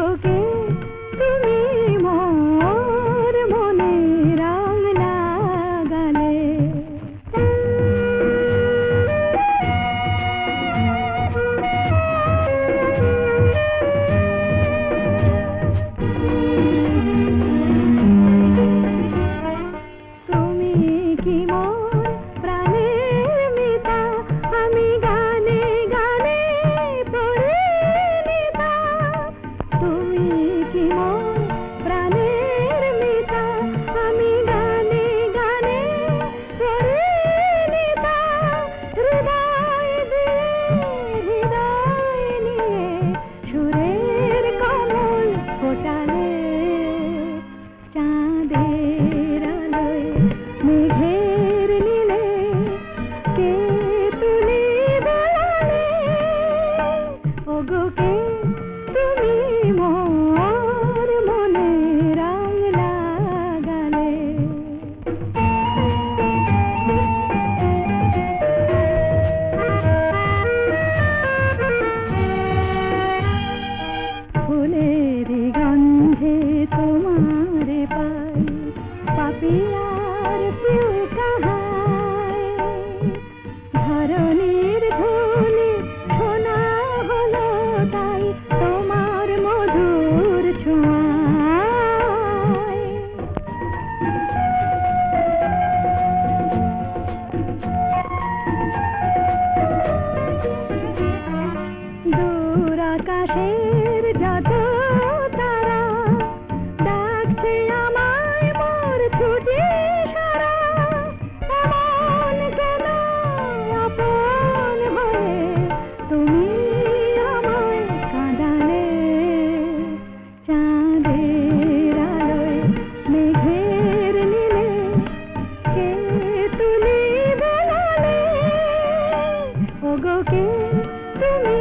যোগে তুমি ওগোকে তুমি মোর মনে রাগ লাগালে। ফুলের গন্ধে তোমার পাই পাপিয়া আকাশের যত তারা ডাকছে আমায়, মোর ছুটি সারা। তুমি আমায় কাঁদালে। চাঁদের আলোয় কে তুলি বেলালে? তুমি